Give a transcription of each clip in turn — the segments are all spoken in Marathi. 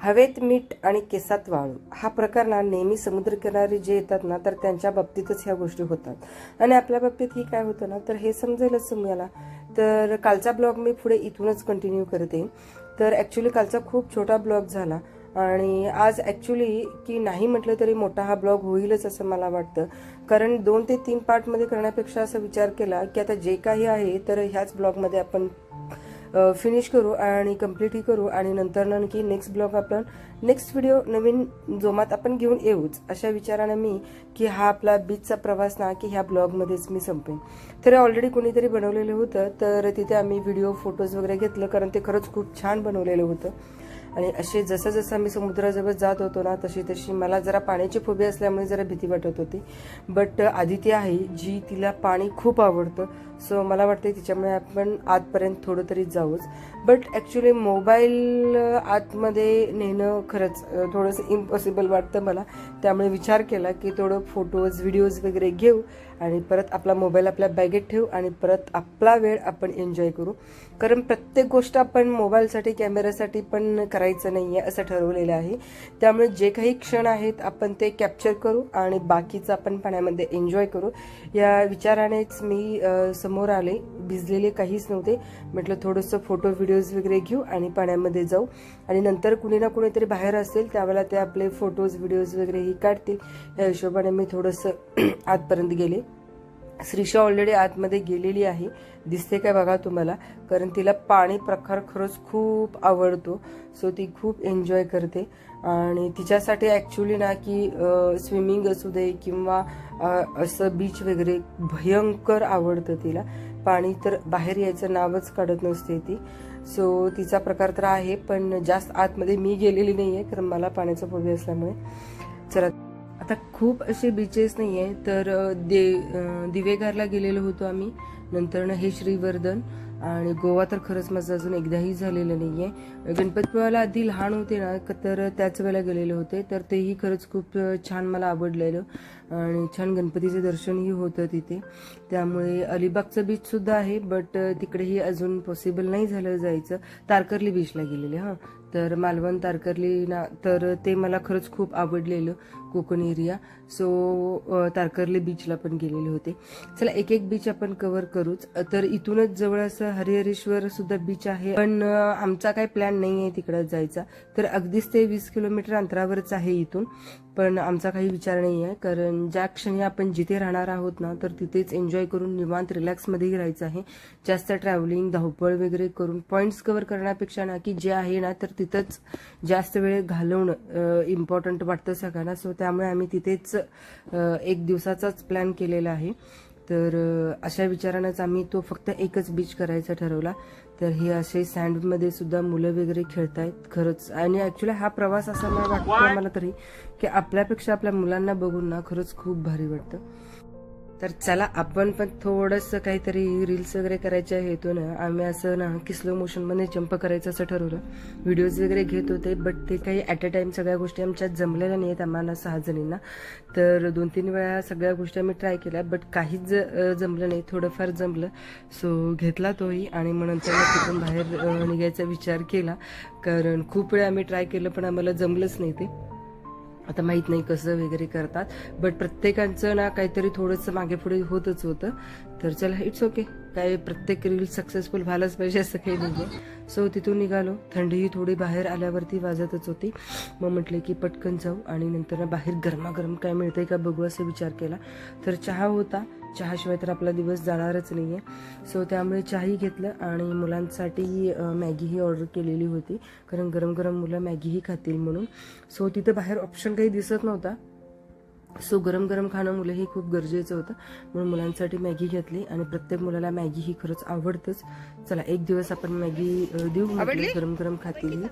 हवेत मीठ आणि केसात वाळू हा प्रकार ना नेहमी समुद्रकिनारी जे येतात ना तर त्यांच्या बाबतीतच ह्या गोष्टी होतात. आणि आपल्या बाबतीत ही काय होतं ना तर हे समजेलच तुम्हाला तर कालचा ब्लॉग मी पुढे इथूनच कंटिन्यू करते. तर ॲक्च्युली कालचा खूप छोटा ब्लॉग झाला. आणि आज ॲक्च्युली की नाही म्हटलं तरी मोठा हा ब्लॉग होईलच असं मला वाटतं. कारण दोन ते तीन पार्टमध्ये करण्यापेक्षा असा विचार केला की आता जे काही आहे तर ह्याच ब्लॉगमध्ये आपण फिनिश करू आणि कम्प्लीटही करू आणि नंतर आणखी नेक्स्ट ब्लॉग आपण नेक्स्ट व्हिडिओ नवीन जोमात आपण घेऊन येऊच. अशा विचारानं मी की हा आपला बीचचा प्रवास ना की ह्या ब्लॉगमध्येच मी संपेन. तर ऑलरेडी कोणीतरी बनवलेलं होतं तर तिथे आम्ही व्हिडिओ फोटोज वगैरे घेतलं कारण ते खरंच खूप छान बनवलेलं होतं. आणि असे जसं जसं आम्ही समुद्राजवळ जात होतो ना तशी तशी मला जरा पाण्याची फोबी असल्यामुळे जरा भीती वाटत होती. बट आदिती आहे जी तिला पाणी खूप आवडतं. सो मला वाटतं तिच्यामुळे आपण आतपर्यंत थोडं तरी जाऊच बट ॲक्च्युली मोबाईल आतमध्ये नेणं खरंच थोडंसं इम्पॉसिबल वाटतं मला. त्यामुळे विचार केला की थोडं फोटोज व्हिडिओज वगैरे घेऊ आणि परत आपला मोबाईल आपल्या बॅगेत ठेवू आणि परत आपला वेळ आपण एन्जॉय करू. कारण प्रत्येक गोष्ट आपण मोबाईलसाठी कॅमेऱ्यासाठी पण करायचं नाही आहे असं ठरवलेलं आहे. त्यामुळे जे काही क्षण आहेत आपण ते कॅप्चर करू आणि बाकीचं आपण पाण्यामध्ये एन्जॉय करू. या विचारानेच मी समोर आले. भिजलेले काहीच नव्हते. म्हटलं थोडंसं फोटो व्हिडिओज वगैरे घेऊ आणि पाण्यामध्ये जाऊ. आणि नंतर कुणी ना कुणीतरी बाहेर असेल त्यावेळेला ते आपले फोटोज व्हिडिओज वगैरेही काढतील. या हिशोबाने मी थोडंसं आतपर्यंत गेले. श्रीषा ऑलरेडी आतमध्ये गेलेली आहे. दिसते काय बघा तुम्हाला? कारण तिला पाणी प्रकार खरंच खूप आवडतो. सो ती खूप एन्जॉय करते. आणि तिच्यासाठी ॲक्च्युली ना की स्विमिंग असू दे किंवा असं बीच वगैरे भयंकर आवडतं तिला. पाणी तर बाहेर यायचं नावच काढत नसते ती. सो तिचा प्रकार तर आहे पण जास्त आतमध्ये मी गेलेली नाही आहे कारण मला पाण्याचा फोबी असल्यामुळे. चला. आता खूप असे बीचेस नाही आहे तर दे दिवेगारला गेलेलो होतो आम्ही. नंतर हे श्रीवर्धन आणि गोवा तर खरंच माझं अजून एकदाही झालेलं नाही आहे गणपतीपुळाला आधी लहान होते ना तर त्याच वेळेला गेलेले होते. तर तेही खरंच खूप छान मला आवडलेलं. आणि छान गणपतीचं दर्शनही होतं तिथे. त्यामुळे अलिबागचं बीचसुद्धा आहे बट तिकडेही अजून पॉसिबल नाही झालं जायचं. तारकर्ली बीचला गेलेले हां. तर मालवण तारकर्ली ना तर ते मला खरंच खूप आवडलेलं कोकण एरिया सो तारकर्ली बीचला पण गेलेले होते. चला एक एक बीच आपण कव्हर करूच. तर इथूनच जवळ असं हरिहरेश्वर सुद्धा बीच आहे. पण आमचा काही प्लॅन नाही आहे तिकडं जायचा. तर अगदीच ते वीस किलोमीटर अंतरावरच आहे इथून. पण आमचा काही विचार नाही आहे कारण ज्या क्षणी आपण जिथे राहणार आहोत ना तर तिथेच एन्जॉय करून निवांत रिलॅक्समध्येही राहायचं आहे. जास्त ट्रॅव्हलिंग धावपळ वगैरे करून पॉईंट्स कव्हर करण्यापेक्षा ना की जे आहे ना तर तिथंच जास्त वेळ घालवणं इम्पॉर्टंट वाटतं सगळ्यांना. सो त्यामुळे आम्ही तिथेच एक दिवसाचाच प्लॅन केलेला आहे. तर अशा विचारानंच आम्ही तो फक्त एकच बीच करायचा ठरवला. तर हे असे सँडमध्ये सुद्धा मुलं वगैरे खेळतायत खरंच. आणि ऍक्च्युली हा प्रवास असा मला वाटतो मला तरी की आपल्यापेक्षा आपल्या मुलांना बघून ना खरंच खूप भारी वाटतं. तर चला आपण पण थोडंसं काहीतरी रील्स वगैरे करायच्या हेतून आम्ही असं ना की स्लो मोशनमध्ये जंप करायचं असं ठरवलं. व्हिडिओज वगैरे घेत होते बट ते काही ॲट अ टाइम सगळ्या गोष्टी आमच्यात जमलेल्या नाही आहेत आम्हाला सहा जणींना तर दोन तीन वेळा सगळ्या गोष्टी आम्ही ट्राय केल्या बट काहीच ज- जमलं नाही. थोडंफार जमलं. सो घेतला तोही आणि मग नंतर तिथून बाहेर निघायचा विचार केला. कारण खूप वेळा आम्ही ट्राय केलं पण आम्हाला जमलंच नाही ते. आता माहीत नाही कसं वगैरे करतात. बट प्रत्येकाचं ना काहीतरी थोडंसं मागे पुढे होतच होतं. तर चला इट्स ओके काय प्रत्येक रील सक्सेसफुल व्हायलाच पाहिजे असं काही नाही आहे सो तिथून निघालो. थंडीही थोडी बाहेर आल्यावरती वाजतच होती. मग म्हटले की पटकन जाऊ आणि नंतर ना बाहेर गरमागरम काय मिळतंय का बघू असा विचार केला. तर चहा होता. चहाशिवाय तर आपला दिवस जाणारच नाही आहे सो त्यामुळे चहाही घेतलं आणि मुलांसाठी मॅगीही ऑर्डर केलेली होती. कारण गरम गरम मुलं मॅगीही खातील म्हणून. सो तिथं बाहेर ऑप्शन काही दिसत नव्हता. सो गरम गरम खाणं मुलं ही खूप गरजेचं होतं. म्हणून मुलांसाठी मॅगी घेतली आणि प्रत्येक मुलाला मॅगी ही खरंच आवडतंच. चला एक दिवस आपण मॅगी देऊ गरम गरम खातील.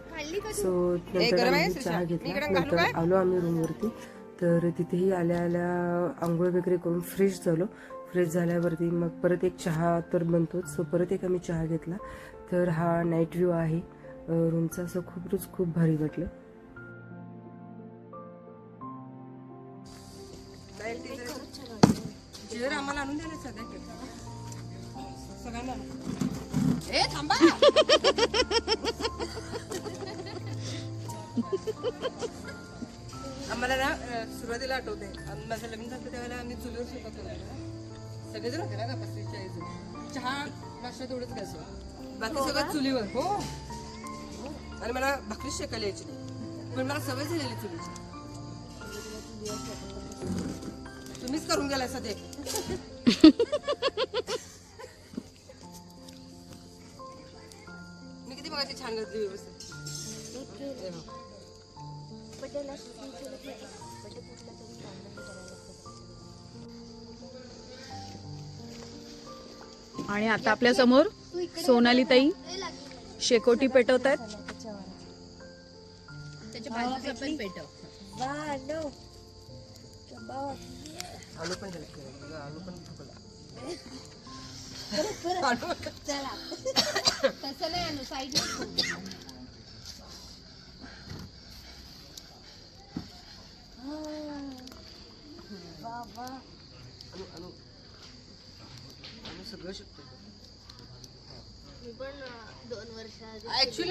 सो नंतर आम्ही चहा घेतला. नंतर आलो आम्ही रूमवरती तर तिथेही आल्या आल्या आंघोळ वगैरे करून फ्रेश झालो. फ्रेश झाल्यावरती मग परत एक चहा तर बनतोच. सो परत एक आम्ही चहा घेतला. तर हा नाईट व्ह्यू आहे. रूमचा असं खूपच खूप भारी वाटलं. आम्हाला आणून द्या आम्हाला ना सुरुवातीला आठवते माझं लग्न झालं त्यावेळेला आम्ही चुलीवर करत होतो. सगळेजण होते ना का चाळीस. चहा नाश्ता तेवढंच घ्यायचो बाकी सगळं चुलीवर हो हो. आणि मला भाकरी शेकायला यायची. पण मला सवय झालेली चुलीची तुम्हीच करून गेलाय सध्या मी किती मगाची छान घातली व्यवस्थित हे बघ. आणि आता आपल्यासमोर सोनाली ताई शेकोटी पेटवत आहेत. आलू पण झाले बघा, आलू पण फुगला तसं नाही मी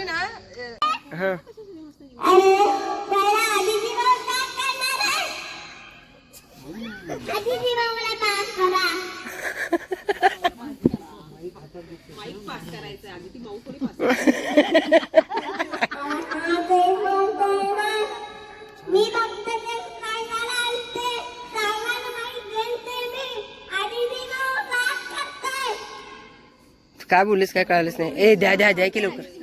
गावात करताय काय बोललीस काय कळालंच नाही ए द्या द्या द्या की लवकर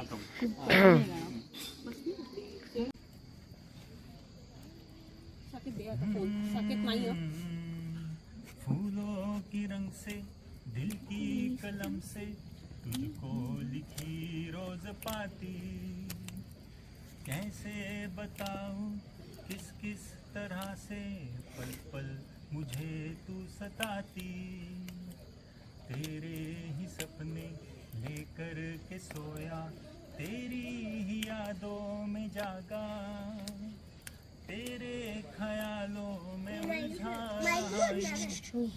गाता हूँ। फूलों की रंग से दिल की कलम से तुझको लिखी रोज पाती कैसे बताऊँ किस किस तरह से पल पल मुझे तू सताती तेरे ही सपने लेकर के सोया तेरी ही यादों में जागा तेरे ख्यालों में उलझा।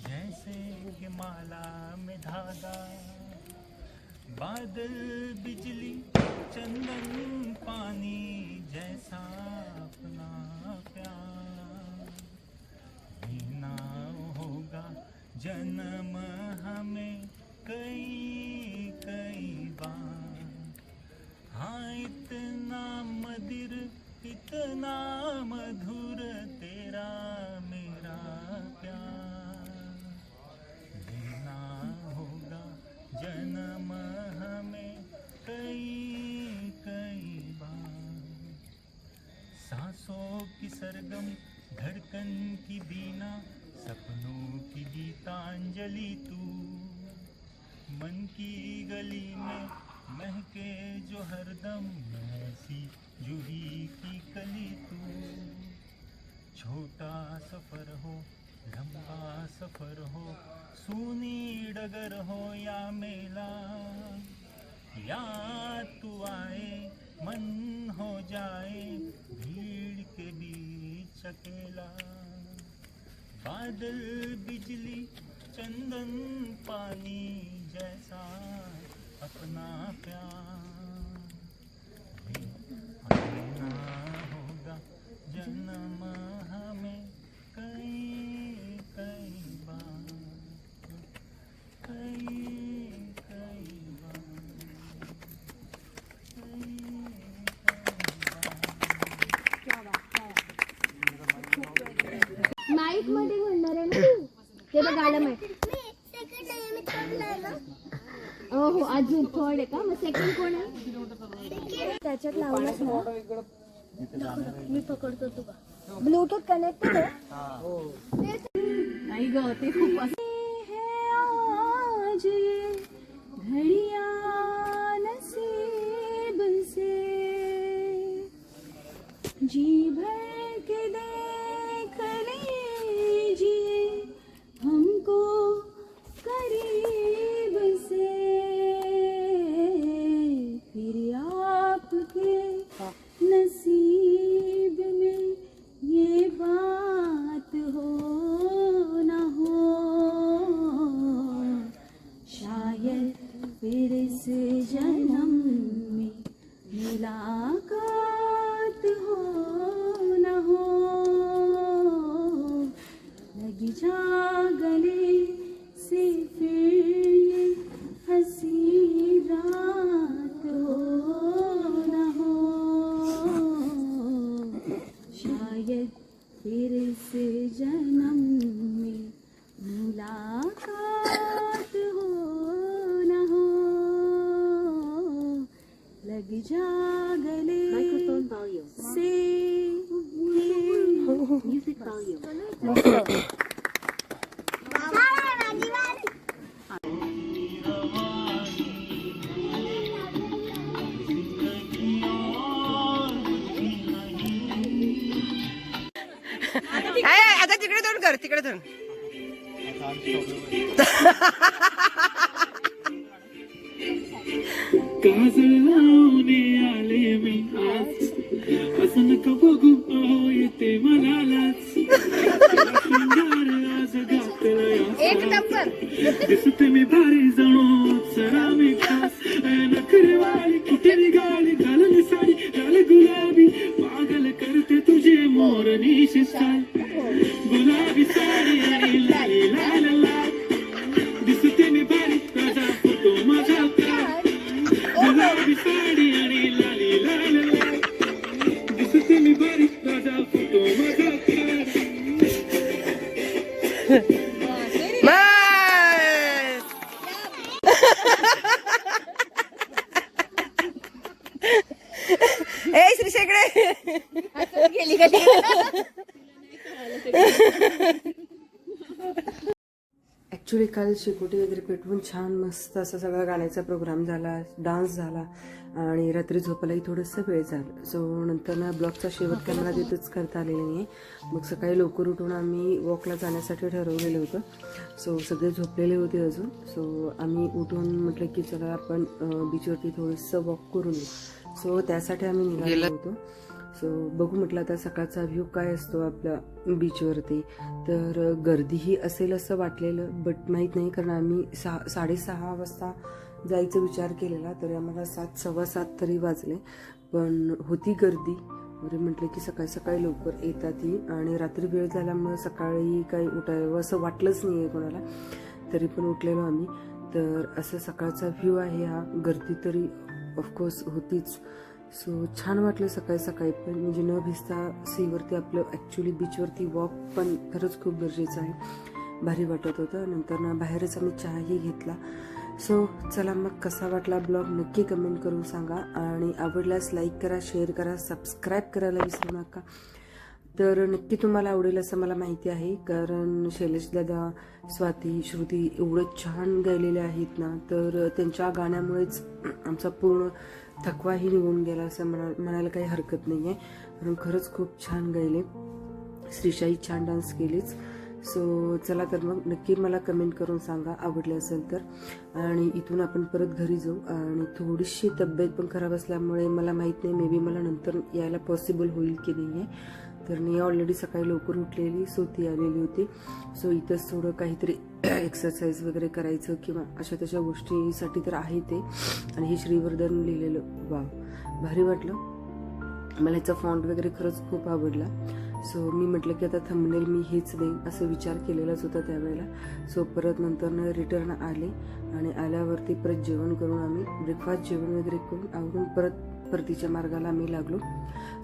जैसे कि माला में धागा बादल बिजली चंदन पानी जैसा अपना प्यार। होगा जन्म हमें कई मदिर, इतना मधुर तेरा मेरा प्यार। जीना होगा जन्म हमें कई कई बार। सांसों की सरगम, धड़कन की बीना, सपनों की गीतांजलि तू। मन की गली में महके जो हरदम सूनी डगर हो या मेला या तू आए, मन हो जाए, भीड़ के बीच अकेला। बादल, बिजली, चंदन, पानी जैसा अपना प्यार। होगा जन्म। माईकमध्ये म्हणणार आहे ना तू? ते बघ आलं माईक हो हो अजून थर्ड आहे का? मग सेकंड कोण आहे? त्याच्यात लावलंच ना मी पकडतो तुला ब्लूटूथ कनेक्टेड आहे? नाही ग ते खूप जा गले. आता तिकडे दोन कर तिकडे दोन काजळ लावणे आले मी आज. असं नका बघू अहो येते मनालाच. शृंगार आज घातला दिसते मी भारी ॲक्च्युली काल शेकोटी वगैरे पेटवून छान मस्त असा सगळा गाण्याचा प्रोग्राम झाला डान्स झाला आणि रात्री झोपायलाही थोडंसं वेळ झाला. सो नंतर ना ब्लॉगचा शेवट काय मला तिथंच करता आलेला नाही आहे मग सकाळी लवकर उठून आम्ही वॉकला जाण्यासाठी ठरवलेलं होतं. सो सगळे झोपलेले होते अजून. सो आम्ही उठून म्हटलं की चला आपण बीचवरती थोडंसं वॉक करून सो त्यासाठी आम्ही निघालो होतो. सो बघू म्हटलं आता सकाळचा व्ह्यू काय असतो आपल्या बीचवरती तर गर्दीही असेल असं वाटलेलं बट माहीत नाही कारण आम्ही सहा साडेसहा वाजता जायचा विचार केलेला तरी आम्हाला सात सव्वा सात तरी वाजले. पण होती गर्दी. बरे म्हटलं की सकाळी सकाळी लवकर येतात ही. आणि रात्री वेळ झाल्यामुळे सकाळी काही उठावं असं वाटलंच नाही आहे कोणाला. तरी पण उठलेलो आम्ही. तर असं सकाळचा व्ह्यू आहे हा. गर्दी तरी ऑफकोर्स होतीच. सो छान वाटलं सकाळी सकाळी पण. म्हणजे न भिजता सीवरती आपलं ॲक्च्युली बीचवरती वॉक पण खरंच खूप गरजेचं आहे. भारी वाटत होतं. नंतर ना बाहेरच आम्ही चहाही घेतला. सो चला मग कसा वाटला ब्लॉग नक्की कमेंट करून सांगा. आणि आवडल्यास लाईक करा शेअर करा सबस्क्राईब करायला विसरू नका. तर नक्की तुम्हाला आवडेल असं मला माहिती आहे. कारण शैलेश दादा स्वाती श्रुती एवढं छान गायलेले आहेत ना तर त्यांच्या गाण्यामुळेच आमचा पूर्ण थकवाही निघून गेला असं म्हणा म्हणायला काही हरकत नाही आहे कारण खरंच खूप छान गायले. श्रीशाही छान डान्स केलीच. सो चला तर मग नक्की मला कमेंट करून सांगा आवडले असेल तर. आणि इथून आपण परत घरी जाऊ. आणि थोडीशी तब्येत पण खराब असल्यामुळे मला माहीत नाही मे बी मला नंतर यायला पॉसिबल होईल की नाही आहे तर मी ऑलरेडी सकाळी लवकर उठलेली सो ती आलेली होती. सो इथंच थोडं काहीतरी एक्सरसाइज वगैरे करायचं किंवा अशा तशा गोष्टीसाठी तर आहे ते. आणि हे श्रीवर्धन लिहिलेलं वा भारी वाटलं. मला याचा फॉन्ट वगैरे खरंच खूप आवडला. सो मी म्हटलं की आता थंबनेल मी हेच देईन असं विचार केलेलाच होता त्यावेळेला. सो परत नंतर रिटर्न आले. आणि आल्यावरती परत जेवण करून आम्ही ब्रेकफास्ट जेवण वगैरे करून आवरून परत परतीच्या मार्गाला आम्ही लागलो.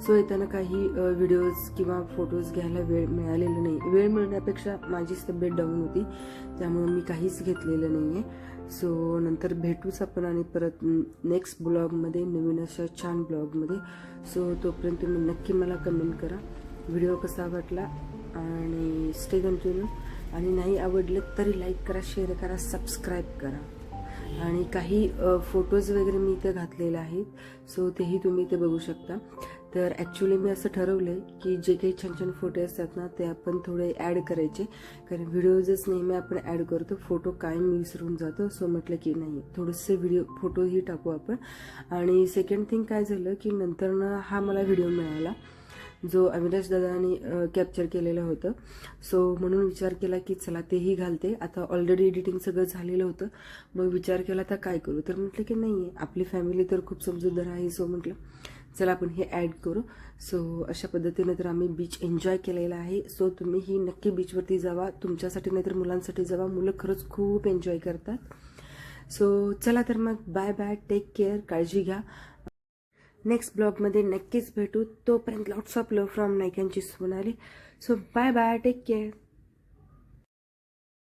सो येताना काही व्हिडिओज किंवा फोटोज घ्यायला वेळ मिळालेला नाही. वेळ मिळण्यापेक्षा माझीच तब्येत डाऊन होती. त्यामुळे मी काहीच घेतलेलं नाही आहे सो नंतर भेटूच आपण आणि परत नेक्स्ट ब्लॉगमध्ये नवीन अशा छान ब्लॉगमध्ये सो तोपर्यंत तुम्ही नक्की मला कमेंट करा. व्हिडिओ कसा वाटला? आणि स्टे कंटिन्यू आणि नाही आवडलं तरी लाईक करा शेअर करा सबस्क्राईब करा. आणि काही फोटोज वगैरे मी इथे घातलेले आहेत. सो तेही तुम्ही इथे बघू शकता. तर ॲक्च्युली मी असं ठरवलं आहे की जे काही छान छान फोटो असतात ना ते आपण थोडे ॲड करायचे. कारण व्हिडिओजच नेहमी आपण ॲड करतो फोटो कायम विसरून जातो. सो म्हटलं की नाही थोडेसे व्हिडिओ फोटोही टाकू आपण. आणि सेकंड थिंग काय झालं की नंतर ना हा मला व्हिडिओ मिळाला. जो अविनाश दादानी कॅप्चर केलेलं होतं. सो म्हणून विचार केला की चला तेही घालते. आता ऑलरेडी एडिटिंग सगळं झालेलं होतं. मग विचार केला तर काय करू? तर म्हटलं की नाही आहे आपली फॅमिली तर खूप समजूतदार आहे. सो म्हटलं चला आपण हे ॲड करू. सो अशा पद्धतीने तर आम्ही बीच एन्जॉय केलेला आहे. सो तुम्हीही नक्की बीचवरती जावा. तुमच्यासाठी नाहीतर मुलांसाठी जावा. मुलं खरंच खूप एन्जॉय करतात. सो चला तर मग बाय बाय टेक केअर काळजी घ्या. नेक्स्ट ब्लॉगमध्ये नक्कीच भेटू. तोपर्यंत lots of love from नायकांची Sonali so bye bye take care